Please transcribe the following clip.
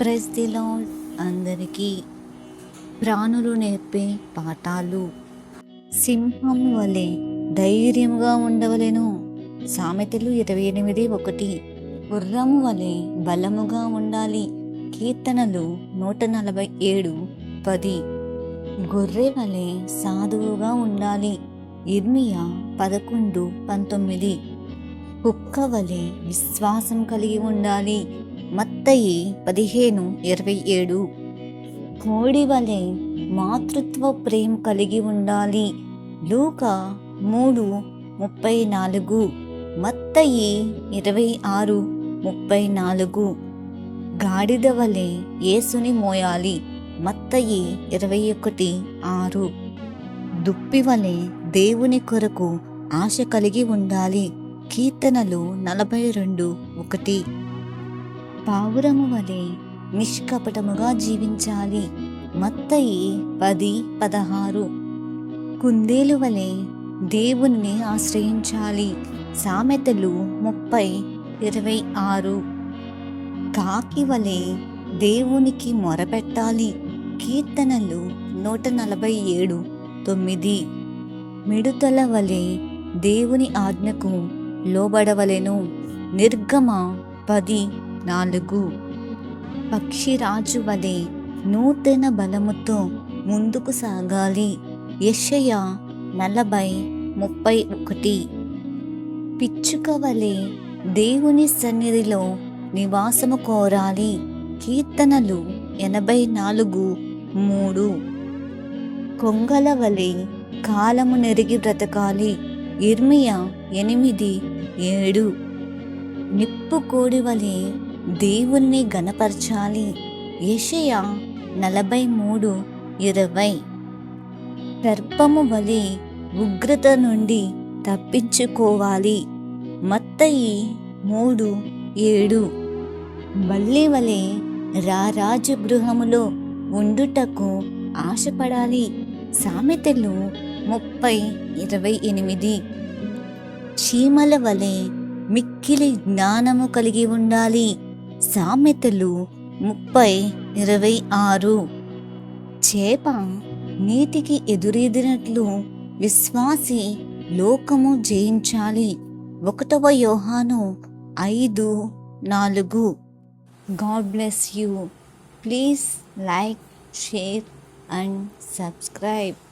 Press the lord అందరికీ ప్రాణులు నేర్పే పాఠాలు. సింహం వలె ధైర్యముగా ఉండవలెను. సామెతలు ఇరవై ఎనిమిది ఒకటి. గుర్రము వలె బలముగా ఉండాలి. కీర్తనలు నూట నలభై ఏడు పది. గొర్రె వలె సాధువుగా ఉండాలి. ఇర్మియా పదకొండు పంతొమ్మిది. కుక్క వలె విశ్వాసం కలిగి ఉండాలి. మత్తయి పదిహేను ఇరవై ఏడు. కోడి వలె మాతృత్వ ప్రేమ కలిగి ఉండాలి. లూక మూడు ముప్పై నాలుగు. మత్తయి ఇరవై ఆరు ముప్పై నాలుగు. గాడిద వలె యేసుని మోయాలి. మత్తయి ఇరవై ఒకటి ఆరు. దుప్పి వలె దేవుని కొరకు ఆశ కలిగి ఉండాలి. కీర్తనలు నలభై రెండు ఒకటి. పావురము వలె నిష్కపటముగా జీవించాలి. మత్తయి పది పదహారు. కుందేలు వలె దేవుణ్ణి ఆశ్రయించాలి. సామెతలు ముప్పై ఇరవై ఆరు. కాకి వలె దేవునికి మొరపెట్టాలి. కీర్తనలు నూట నలభై ఏడు తొమ్మిది. మిడుతల వలె దేవుని ఆజ్ఞకు లోబడవలెను. నిర్గమ పది నాలుగు. పక్షిరాజు వలె నూతన బలముతో ముందుకు సాగాలి. యశయ నలభై ముప్పై ఒకటి. పిచ్చుక వలె దేవుని సన్నిధిలో నివాసము కోరాలి. కీర్తనలు ఎనభై నాలుగు మూడు. కొంగల వలె కాలము నెరిగి బ్రతకాలి. ఇర్మియా ఎనిమిది ఏడు. నిప్పు కోడి వలె దేవుణ్ణి గనపరచాలి యెషయా నలభై మూడు ఇరవై. సర్పము వలె ఉగ్రత నుండి తప్పించుకోవాలి. మత్తయి మూడు ఏడు. బల్లి వలె రారాజు గృహములో ఉండుటకు ఆశపడాలి. సామెతలు ముప్పై ఇరవై ఎనిమిది. చీమల వలె మిక్కిలి జ్ఞానము కలిగి ఉండాలి. సామెతలు ముప్పై ఇరవై ఆరు. చేప నీటికి ఎదురెదినట్లు విశ్వాసి లోకము జయించాలి. ఒకటవ యోహాను ఐదు నాలుగు. God bless you. Please like share and subscribe.